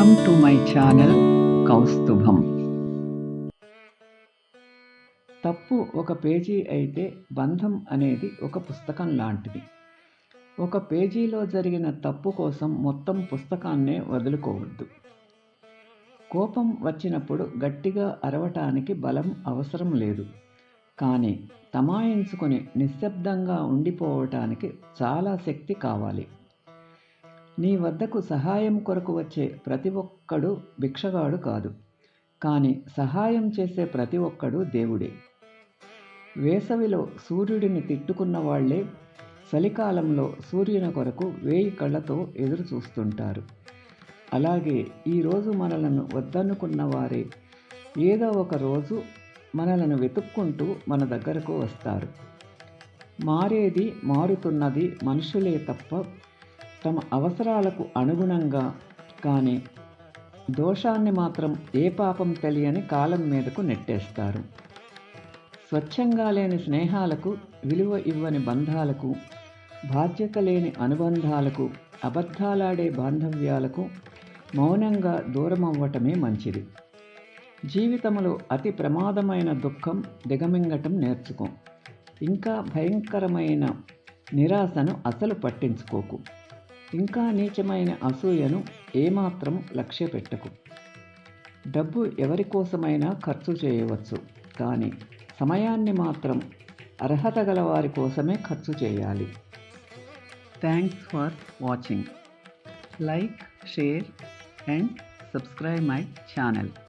Welcome to my channel Kaustubham తప్పు ఒక page అయితే బంధం అనేది ఒక పుస్తకం లాంటిది. ఒక పేజీలో జరిగిన తప్పు కోసం మొత్తం పుస్తకాన్నే వదులుకోవద్దు. కోపం వచ్చినప్పుడు గట్టిగా అరవటానికి బలం అవసరం లేదు. కానీ తమాయించుకొని నిశ్శబ్దంగా ఉండిపోవటానికి చాలా శక్తి కావాలి. నీ వద్దకు సహాయం కొరకు వచ్చే ప్రతి ఒక్కడు భిక్షగాడు కాదు. కానీ సహాయం చేసే ప్రతి ఒక్కడు దేవుడే. వేసవిలో సూర్యుడిని తిట్టుకున్న వాళ్ళే చలికాలంలో సూర్యుని కొరకు వేయి కళ్ళతో ఎదురు చూస్తుంటారు. అలాగే ఈరోజు మనలను వద్దనుకున్న వారే ఏదో ఒక రోజు మనలను వెతుక్కుంటూ మన దగ్గరకు వస్తారు. మారేది మారుతున్నది మనుషులే తప్ప తమ అవసరాలకు అనుగుణంగా కానీ దోషాన్ని మాత్రం ఏ పాపం తెలియని కాలం మీదకు నెట్టేస్తారు. స్వచ్ఛంగా లేని స్నేహాలకు విలువ ఇవ్వని బంధాలకు బాధ్యత లేని అనుబంధాలకు అబద్ధాలాడే బాంధవ్యాలకు మౌనంగా దూరమవ్వటమే మంచిది. జీవితంలో అతి ప్రమాదమైన దుఃఖం దిగమింగటం నేర్చుకో. ఇంకా భయంకరమైన నిరాశను అసలు పట్టించుకోకు. ఇంకా నీచమైన అసూయను ఏమాత్రం లక్ష్య పెట్టకు డబ్బు ఎవరి కోసమైనా ఖర్చు చేయవచ్చు కానీ సమయాన్ని మాత్రం అర్హత గల వారి కోసమే ఖర్చు చేయాలి. Thanks for watching like share and subscribe my channel